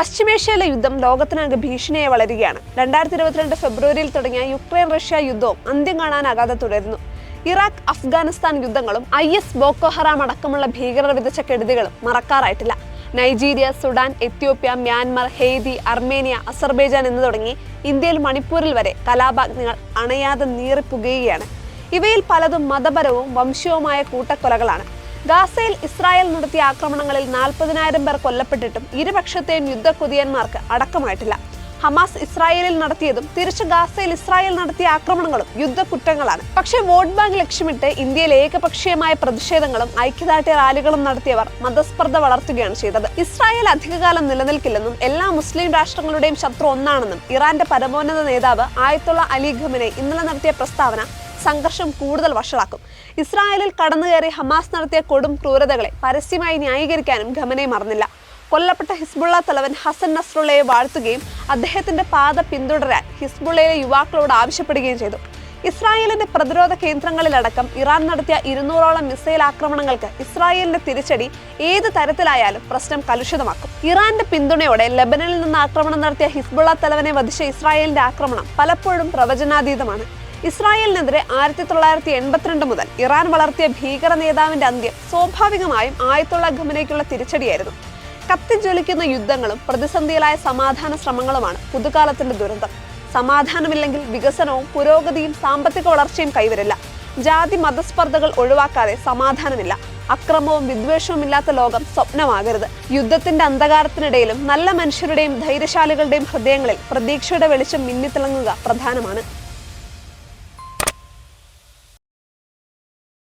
പശ്ചിമേഷ്യയിലെ യുദ്ധം ലോകത്തിനാകെ ഭീഷണിയായി വളരുകയാണ്. രണ്ടായിരത്തി ഇരുപത്തിരണ്ട് ഫെബ്രുവരിയിൽ തുടങ്ങിയ യുക്രൈൻ റഷ്യ യുദ്ധവും അന്ത്യം കാണാനാകാതെ തുടരുന്നു. ഇറാഖ് അഫ്ഗാനിസ്ഥാൻ യുദ്ധങ്ങളും ഐ എസ് ബോക്കോ ഹറാം അടക്കമുള്ള ഭീകരർ വിതച്ച കെടുതികളും മറക്കാറായിട്ടില്ല. Nigeria Sudan Ethiopia Myanmar Haiti Armenia Azerbaijan എന്ന് തുടങ്ങി ഇന്ത്യയിൽ മണിപ്പൂരിൽ വരെ കലാപാഗ്നികൾ അണയാതെ നീറിപ്പുകയാണ് ഇവയിൽ പലതും മതപരവും വംശീയവുമായ കൂട്ടക്കൊലകളാണ്. ഗാസയിൽ ഇസ്രായേൽ നടത്തിയ ആക്രമണങ്ങളിൽ നാൽപ്പതിനായിരം പേർ കൊല്ലപ്പെട്ടിട്ടും ഇരുപക്ഷത്തെയും യുദ്ധക്കുതിയന്മാർക്ക് അടക്കമായിട്ടില്ല. ഹമാസ് ഇസ്രായേലിൽ നടത്തിയതും തിരിച്ച് ഗാസയിൽ ഇസ്രായേൽ നടത്തിയ ആക്രമണങ്ങളും യുദ്ധക്കുറ്റങ്ങളാണ്. പക്ഷേ വോട്ട് ബാങ്ക് ലക്ഷ്യമിട്ട് ഇന്ത്യയിൽ ഏകപക്ഷീയമായ പ്രതിഷേധങ്ങളും ഐക്യദാർഢ്യ റാലികളും നടത്തിയവർ മതസ്പർദ്ധ വളർത്തുകയാണ് ചെയ്തത്. ഇസ്രായേൽ അധികകാലം നിലനിൽക്കില്ലെന്നും എല്ലാ മുസ്ലിം രാഷ്ട്രങ്ങളുടെയും ശത്രു ഒന്നാണെന്നും ഇറാന്റെ പരമോന്നത നേതാവ് ആയത്തുള്ള അലി ഖമിനെ ഇന്നലെ നടത്തിയ പ്രസ്താവന സംഘർഷം കൂടുതൽ വഷളാക്കും. ഇസ്രായേലിൽ കടന്നുകയറി ഹമാസ് നടത്തിയ കൊടും ക്രൂരതകളെ പരസ്യമായി ന്യായീകരിക്കാനും ഖമനെ മറന്നില്ല. കൊല്ലപ്പെട്ട ഹിസ്ബുള്ള തലവൻ ഹസൻ നസ്രുള്ളയെ വാഴ്ത്തുകയും അദ്ദേഹത്തിന്റെ പാത പിന്തുടരാൻ ഹിസ്ബുള്ളയിലെ യുവാക്കളോട് ആവശ്യപ്പെടുകയും ചെയ്തു. ഇസ്രായേലിന്റെ പ്രതിരോധ കേന്ദ്രങ്ങളിലടക്കം ഇറാൻ നടത്തിയ ഇരുന്നൂറോളം മിസൈൽ ആക്രമണങ്ങൾക്ക് ഇസ്രായേലിന്റെ തിരിച്ചടി ഏത് തരത്തിലായാലും പ്രശ്നം കലുഷിതമാക്കും. ഇറാന്റെ പിന്തുണയോടെ ലെബനനിൽ നിന്ന് ആക്രമണം നടത്തിയ ഹിസ്ബുള്ള തലവനെ വധിച്ച ഇസ്രായേലിന്റെ ആക്രമണം പലപ്പോഴും പ്രവചനാതീതമാണ്. ഇസ്രായേലിനെതിരെ ആയിരത്തി തൊള്ളായിരത്തി എൺപത്തിരണ്ട് മുതൽ ഇറാൻ വളർത്തിയ ഭീകര നേതാവിന്റെ അന്ത്യം സ്വാഭാവികമായും ആയത്തുള്ള ഖമനയ്ക്കുള്ള തിരിച്ചടിയായിരുന്നു കത്തിജ്വലിക്കുന്ന യുദ്ധങ്ങളും പ്രതിസന്ധിയിലായ സമാധാന ശ്രമങ്ങളുമാണ് പുതുകാലത്തിന്റെ ദുരന്തം. സമാധാനമില്ലെങ്കിൽ വികസനവും പുരോഗതിയും സാമ്പത്തിക വളർച്ചയും കൈവരില്ല. ജാതി മതസ്പർദ്ധകൾ ഒഴിവാക്കാതെ സമാധാനമില്ല. അക്രമവും വിദ്വേഷവും ഇല്ലാത്ത ലോകം സ്വപ്നമാകരുത്. യുദ്ധത്തിന്റെ അന്ധകാരത്തിനിടയിലും നല്ല മനുഷ്യരുടെയും ധൈര്യശാലികളുടെയും ഹൃദയങ്ങളിൽ പ്രതീക്ഷയുടെ വെളിച്ചം മിന്നിത്തിളങ്ങുക പ്രധാനമാണ്.